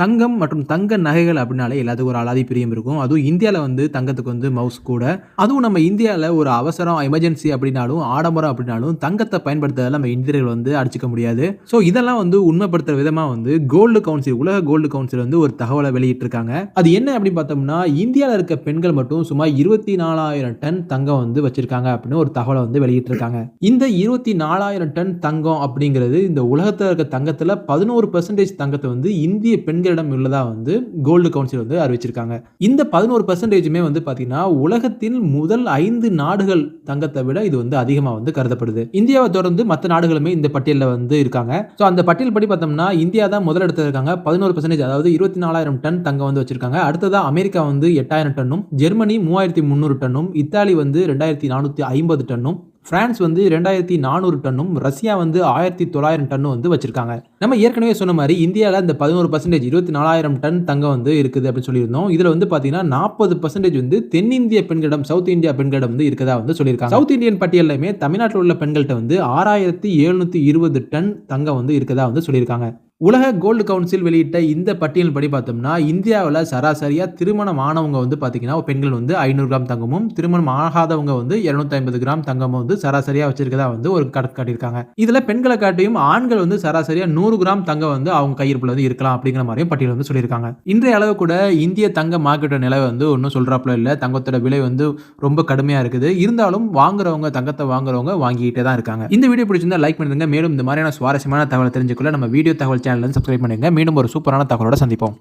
தங்கம் மற்றும் தங்க நகைகள் அப்படின்னாலே எல்லாத்துக்கும் ஒரு அலாதி பிரியம் இருக்கும். அதுவும் இந்தியாவில் வந்து தங்கத்துக்கு வந்து மவுஸ் கூட. அதுவும் நம்ம இந்தியாவில் ஒரு அவசரம் எமர்ஜென்சி அப்படின்னாலும் ஆடம்பரம் அப்படின்னாலும் தங்கத்தை பயன்படுத்துறதால் நம்ம இந்தியர்கள் வந்து அடிச்சிக்க முடியாது. ஸோ இதெல்லாம் வந்து உண்மைப்படுத்துகிற விதமாக வந்து கோல்டு கவுன்சில் உலக கோல்டு கவுன்சில் வந்து ஒரு தகவலை வெளியிட்டிருக்காங்க. அது என்ன அப்படின்னு பார்த்தோம்னா இந்தியாவில் இருக்க பெண்கள் மட்டும் சுமார் இருபத்தி நாலாயிரம் டன் தங்கம் வந்து வச்சிருக்காங்க அப்படின்னு ஒரு தகவலை வந்து வெளியிட்டிருக்காங்க. இந்த இருபத்தி நாலாயிரம் டன் தங்கம் அப்படிங்கிறது இந்த உலகத்தில் இருக்க தங்கத்தில் பதினோரு பர்சன்டேஜ் தங்கத்தை வந்து இந்திய பெண்களிடம் உள்ளதா வந்து கோல்டு கவுன்சில் வந்து அறிவிச்சிருக்காங்க. இந்த பதினோரு பர்சன்டேஜுமே வந்து பார்த்தீங்கன்னா உலகத்தின் முதல் ஐந்து நாடுகள் தங்கத்தை விட இது வந்து அதிகமாக வந்து கருதப்படுது. இந்தியாவை தொடர்ந்து மற்ற நாடுகளுமே இந்த பட்டியலில் வந்து இருக்காங்க. ஸோ அந்த பட்டியல் படி பார்த்தோம்னா இந்தியா தான் முதல் இடத்துல இருக்காங்க. பதினோரு பர்சன்டேஜ் அதாவது இருபத்தி நாலாயிரம் டன் தங்கம் வந்து வச்சிருக்காங்க. அடுத்ததா அமெரிக்கா வந்து எட்டாயிரம் டன்னும் ஜெர்மனி மூவாயிரத்தி முந்நூறு டன்னும் இத்தாலி வந்து ரெண்டாயிரத்தி நானூற்றி ஐம்பது டன்னும் பிரான்ஸ் வந்து ரெண்டாயிரத்தி நானூறு டன்னும் ரஷ்யா வந்து ஆயிரத்தி தொள்ளாயிரம் டன்னும் வந்து வச்சிருக்காங்க. நம்ம ஏற்கனவே சொன்ன மாதிரி இந்தியாவில் இந்த பதினோரு பர்சன்டேஜ் இருபத்தி நாலாயிரம் டன் தங்கம் வந்து இருக்குது அப்படின்னு சொல்லியிருந்தோம். இதில் வந்து பார்த்தீங்கன்னா நாற்பது பர்சன்டேஜ் வந்து தென்னிந்திய பெண்களிடம் சவுத் இந்தியா பெண்களிடம் வந்து இருக்கதா வந்து சொல்லியிருக்காங்க. சவுத் இந்தியன் பட்டியலையுமே தமிழ்நாட்டில் உள்ள பெண்கள்கிட்ட வந்து ஆறாயிரத்தி எழுநூற்றி இருபது டன் தங்கம் வந்து இருக்கதா வந்து சொல்லியிருக்காங்க. உலக கோல்டு கவுன்சில் வெளியிட்ட இந்த பட்டியல் படி பார்த்தோம்னா இந்தியாவில் சராசரியாக திருமணம் ஆனவங்க வந்து பார்த்தீங்கன்னா பெண்கள் வந்து ஐநூறு கிராம் தங்கமும் திருமணம் ஆகாதவங்க வந்து இரநூத்தி ஐம்பது கிராம் தங்கமும் வந்து சராசரியாக வச்சிருக்கதா வந்து ஒரு கணக்கு காட்டியிருக்காங்க. இதில் பெண்களை காட்டியும் ஆண்கள் வந்து சராசரியாக நூறு கிராம் தங்கம் வந்து அவங்க கையிருப்பில் வந்து இருக்கலாம் அப்படிங்கிற மாதிரியும் பட்டியல் வந்து சொல்லியிருக்காங்க. இன்றைய அளவு கூட இந்திய தங்க மார்க்கெட்டோட நிலை வந்து ஒன்றும் சொல்கிறாப்புல இல்லை. தங்கத்தோட விலை வந்து ரொம்ப கடுமையாக இருக்குது. இருந்தாலும் வாங்குறவங்க தங்கத்தை வாங்குறவங்க வாங்கிக்கிட்டே தான் இருக்காங்க. இந்த வீடியோ பிடிச்சிருந்தா லைக் பண்ணுங்க மேலும் இந்த மாதிரியான சுவாரஸ்யமான தகவலை தெரிஞ்சுக்கொள்ள நம்ம வீடியோ தகவல் சேனல் சப்ஸ்கிரைப் பண்ணுங்கள் மீண்டும் ஒரு சூப்பரான தகவலோட சந்திப்போம்.